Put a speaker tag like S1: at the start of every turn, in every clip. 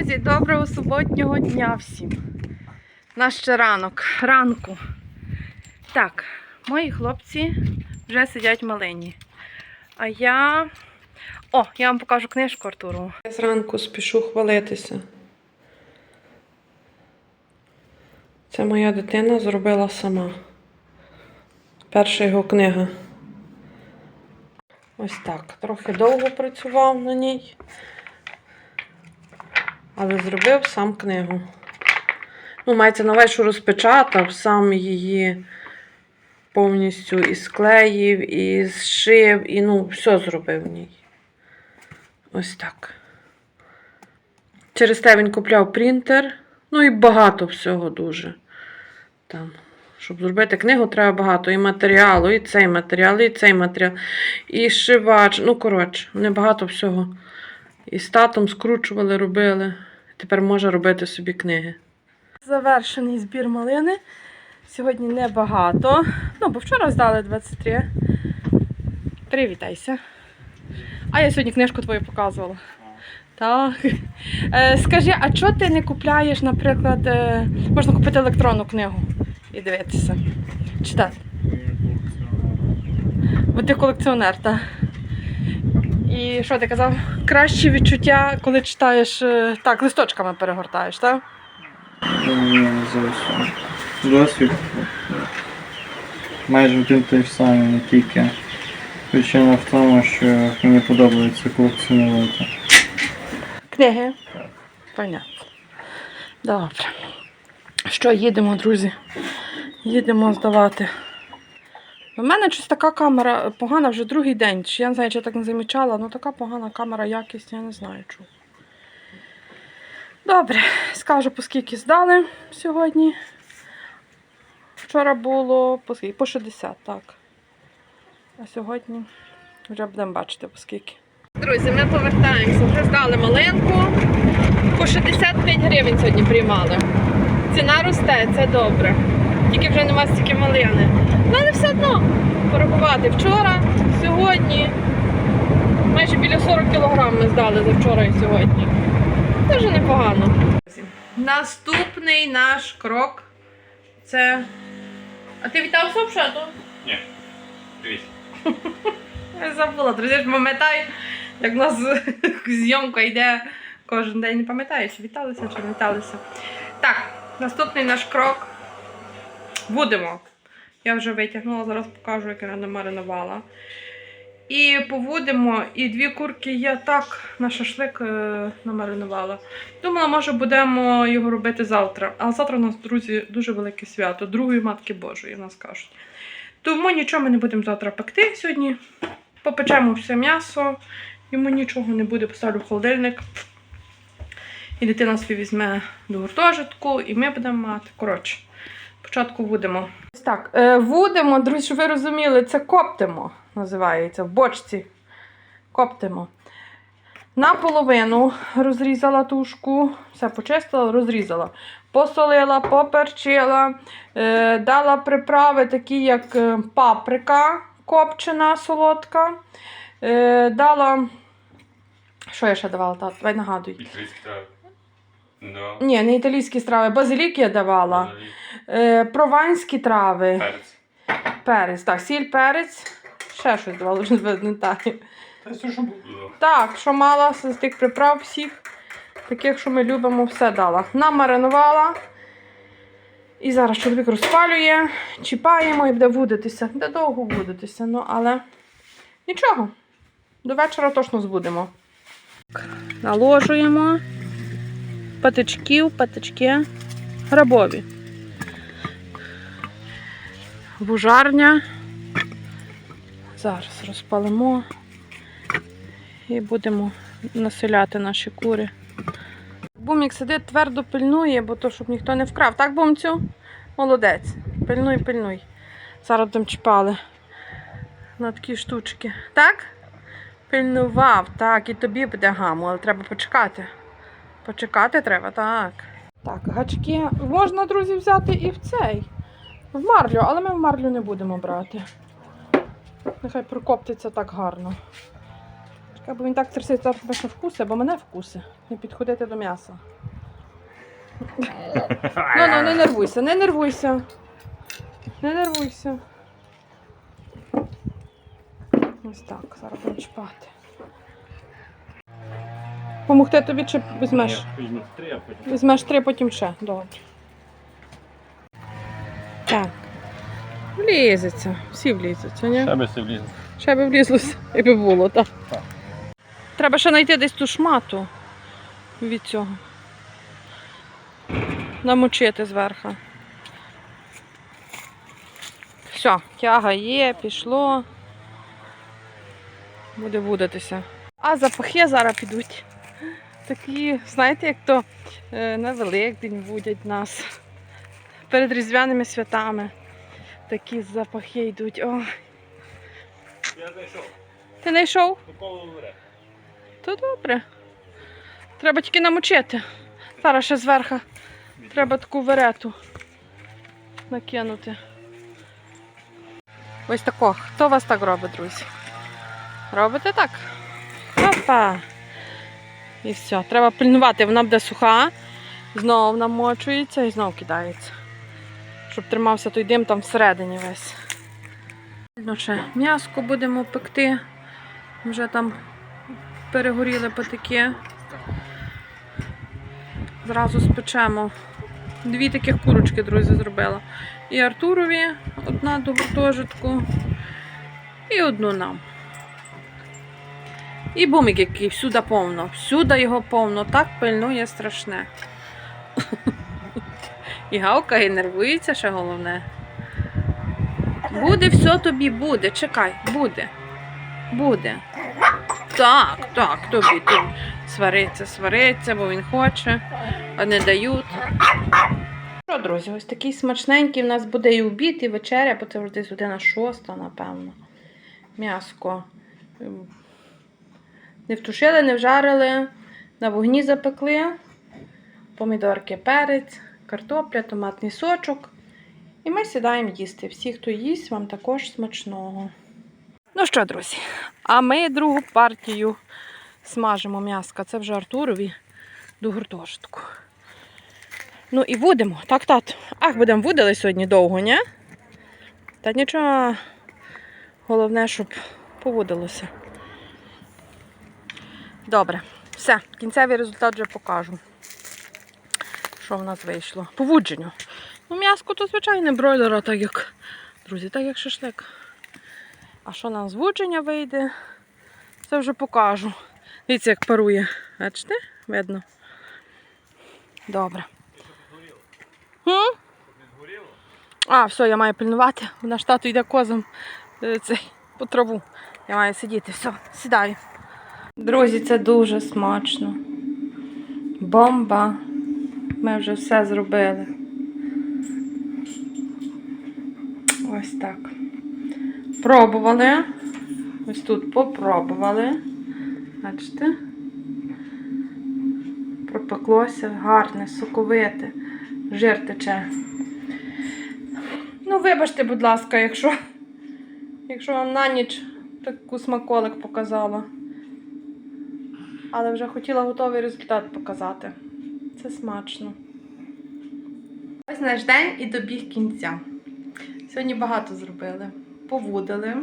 S1: Друзі, доброго суботнього дня всім. Наш ще ранок, ранку. Так, мої хлопці вже сидять малині. А я. О, я вам покажу книжку Артуру. Я зранку спішу хвалитися. Це моя дитина зробила сама. Перша його книга. Ось так. Трохи довго працював на ній. Але зробив сам книгу. Ну, мається на увазі, що розпечатав, сам її повністю і склеїв, і зшив, і ну, все зробив в ній. Ось так. Через те він купляв принтер. Ну і багато всього дуже. Там. Щоб зробити книгу, треба багато і матеріалу, і цей матеріал, і цей матеріал, і шивач. Ну, коротше, вони багато всього. І з татом скручували, робили. Тепер може робити собі книги. Завершений збір малини. Сьогодні небагато. Ну, бо вчора здали 23. Привітайся. А я сьогодні книжку твою показувала. Так. Е, скажи, а чого ти не купляєш, наприклад, е, можна купити електронну книгу і дивитися? Читати. Бо ти колекціонер, так? І що ти казав? Кращі відчуття, коли читаєш е, так, листочками перегортаєш, так?
S2: Ні, не зовсім. Досвід майже один той самий, не тільки. Причина в тому, що мені подобається колекціонувати.
S1: Книги. Понятно. Добре. Що, їдемо, друзі? Їдемо здавати. У мене щось така камера погана вже другий день. Я не знаю, чи я так не замічала, але така погана камера, якість, я не знаю чому. Добре, скажу, по скільки здали сьогодні. Вчора було по? По 60, так. А сьогодні вже будемо бачити по скільки. Друзі, ми повертаємося. Вже здали малинку. По 65 гривень сьогодні приймали.Ціна росте, це добре. Тільки вже нема стільки малини. Ну, але все одно порахувати вчора, сьогодні. Майже біля 40 кг ми здали за вчора і сьогодні. Дуже непогано. Наступний наш крок це. А ти вітав Совшату?
S3: Ні. Привіт.
S1: Я забула, друзі, ж пам'ятаю, як в нас зйомка йде кожен день. Не пам'ятаю, чи віталися, чи не віталися. Так, наступний наш крок. Будемо. Я вже витягнула, зараз покажу, як я намаринувала. І повудимо, і дві курки я так на шашлик е, намаринувала. Думала, може будемо його робити завтра. А завтра у нас, друзі, дуже велике свято, другої матки Божої, нас кажуть. Тому нічого ми не будемо завтра пекти сьогодні. Попечемо все м'ясо, йому нічого не буде, поставлю в холодильник. І дитина собі візьме до гуртожитку, і ми будемо мати. Коротше, спочатку будемо. Ось так, е, вудимо, друзі, щоб ви розуміли, це коптимо, називається, в бочці. Коптимо. Наполовину розрізала тушку, все почистила, розрізала. Посолила, поперчила, е, дала приправи, такі як е, паприка копчена, солодка. Е, дала. Що я ще давала? Давай нагадуй.
S3: Італійські трави. Да.
S1: Ні, не італійські страви, базилік я давала. Е, прованські трави.
S3: Перець.
S1: Перець. Так, сіль, перець. Ще щось давала, вже не пам'ятаю.
S3: Та все, що було.
S1: Так, що мала з тих приправ всіх, таких, що ми любимо, все дала. Намаринувала. І зараз чоловік розпалює, чіпаємо і буде вудитися. Буде довго вудитися, ну але нічого. До вечора точно збудемо. Наложуємо патичків, патички грабові. Бужарня. Зараз розпалимо і будемо населяти наші кури. Бумік сидить, твердо пильнує, бо то, щоб ніхто не вкрав. Так, бумцю? Молодець. Пильнуй, пильнуй. Зараз там чіпали на такі штучки. Так? Пильнував, так, і тобі буде гаму, але треба почекати. Почекати треба, так. Так, гачки можна, друзі, взяти і в цей. В марлю, але ми в марлю не будемо брати. Нехай прокоптиться так гарно. Чекай, бо він так трясеться, тебе вкуси, бо мене вкуси. Не підходити до м'яса. Ну, ну, не нервуйся, не нервуйся. Не нервуйся. Ось так, зараз будемо чіпати. Помогти тобі чи візьмеш?
S2: Візьму три, а потім.
S1: Візьмеш три, потім ще. Добре. Так. Влізеться. Всі влізуться, ні?
S2: Ще би си вліз.
S1: Ще би влізлося, якби було, так.
S2: Так.
S1: Треба ще знайти десь ту шмату від цього. Намочити зверху. Все, тяга є, пішло. Буде будитися. А запахи зараз підуть. Такі, знаєте, як то е, на Великдень будять нас. Перед різдвяними святами. Такі запахи йдуть. Ой.
S2: Я зайшов.
S1: Ти знайшов? То добре. Треба тільки намочити. Зараз ще зверху треба таку верету накинути. Ось тако. Хто вас так робить, друзі? Робите так? Опа. І все. Треба пильнувати, вона буде суха, знову намочується і знову кидається. Щоб тримався той дим там всередині весь. Ну, ще м'яско будемо пекти. Вже там перегоріли патики. Зразу спечемо. Дві таких курочки, друзі, зробила. І Артурові одна до гуртожитку, і одну нам. І бумик який всюди повно. Всюди його повно, так пильнує страшне. І гавкає, і нервується ще головне. Буде все тобі, буде. Чекай, буде. Буде. Так, так, тобі тут свариться, свариться, бо він хоче, а не дають. Що, друзі, ось такий смачненький в нас буде і обід, і вечеря, бо це вже десь година шоста, напевно. М'яско. Не втушили, не вжарили, на вогні запекли. Помідорки, перець, картопля, томатний сочок. І ми сідаємо їсти. Всі, хто їсть, вам також смачного. Ну що, друзі, а ми другу партію смажимо м'яска. Це вже Артурові до гуртожитку. Ну і будемо. Так, тато. Ах, будемо вудили сьогодні довго, ні? Та нічого. Головне, щоб поводилося. Добре. Все, кінцевий результат вже покажу. Що в нас вийшло? Повудженню. Ну, м'яско то звичайне бройлера, так як, друзі, так як шашлик. А що нам звудження вийде, це вже покажу. Дивіться, як парує. Бачите? Видно. Добре. Хм? А, все, я маю пильнувати. Наш тато йде козом е, цей, по траву. Я маю сидіти. Все, сідаю. Друзі, це дуже смачно. Бомба. Ми вже все зробили. Ось так. Пробували. Ось тут попробували. Бачите? Пропеклося гарне, соковите, жир тече. Ну, вибачте, будь ласка, якщо, якщо вам на ніч таку смаколик показала. Але вже хотіла готовий результат показати. Це смачно. Ось наш день і добіг кінця. Сьогодні багато зробили. Повудили,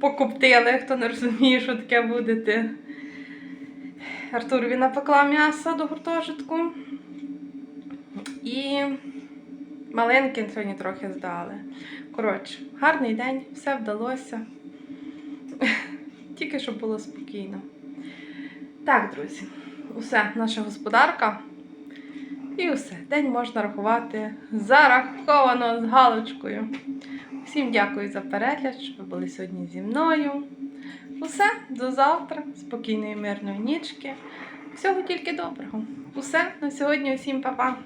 S1: покоптили, хто не розуміє, що таке будете. Артурові напекла м'ясо до гуртожитку. І маленьким сьогодні трохи здали. Коротше, гарний день, все вдалося. Тільки щоб було спокійно. Так, друзі, усе, наша господарка. І усе. День можна рахувати зараховано з галочкою. Всім дякую за перегляд, що ви були сьогодні зі мною. Усе, до завтра, спокійної, мирної нічки. Всього тільки доброго. Усе на сьогодні, усім па-па.